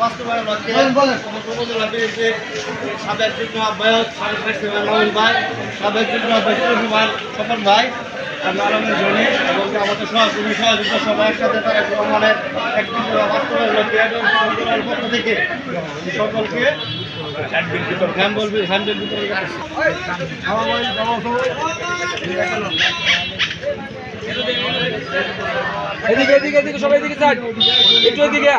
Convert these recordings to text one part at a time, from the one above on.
বাস্তবায়ন লক্ষ্যে বিএনপির সাবেক যুগ্ম আহ্বায়ক সাবেক মামুন ভাই সাবেক যুগ্ম স্বপন ভাই আলমের জনি এবং আমাদের সহযোগী সহযোগিতা সবাই একসাথে তারা রহমানের একটি বাস্তবায়ন লক্ষ্যে এবং পক্ষ থেকে সকলকে হ্যান্ডেল বিতরণ এদিকে এদিকে এদিকে সবাই এদিকে চাই একটু এদিকে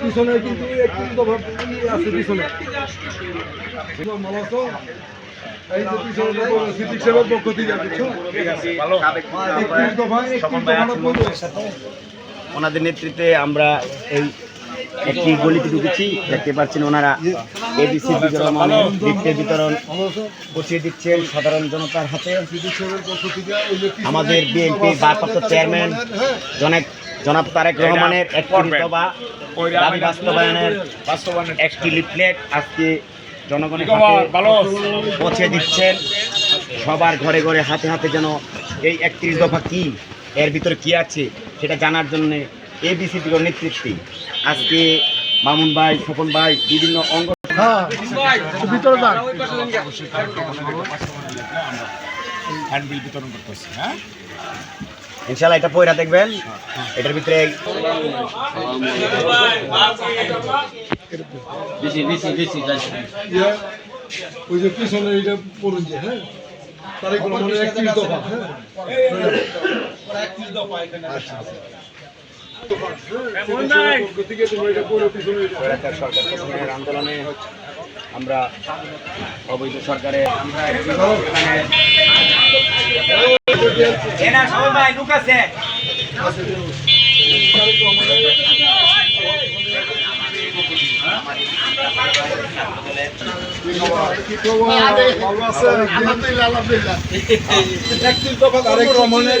পিছনে কিন্তু একটু দফা ই আছে পিছনে। ভালো এই যে পিছনে সিদ্দিক সাহেবের পক্ষ থেকে। ওনাদের নেতৃত্বে আমরা এই একটি গলিতে ঢুকেছি। দেখতে পাচ্ছেন ওনারা এবিসি বিতরণ মানে বিতরণ পৌঁছিয়ে দিচ্ছেন সাধারণ জনতার হাতে। আমাদের বিএনপি ভারপ্রাপ্ত চেয়ারম্যান হ্যাঁ, জনাব তারেক রহমানের একটি দাবি বাস্তবায়নের একটি লিফলেট আজকে জনগণের হাতে পৌঁছে দিচ্ছেন। সবার ঘরে ঘরে হাতে হাতে যেন এই একত্রিশ দফা কি? এর ভিতরে কি আছে? সেটা জানার জন্য এবিসি নেতৃত্বে আজকে মামুন ভাই স্বপন ভাই বিভিন্ন অঙ্গ হ্যাঁ, ভিতরে যান। হ্যান্ডবিল বিতরণ হ্যাঁ? ইনশাল্লাহ এটা পয়রা দেখবেন। এটার ভিতরে ওই যে পিছনে এইটা পড়ুন যে হ্যাঁ? তারিখ একত্রিশ দফা হ্যাঁ আচ্ছা, আচ্ছা। পতনের আন্দোলনে আমরা অবৈধ সরকারে আমরা সবাই ভাই থেকে। তারেক রহমানের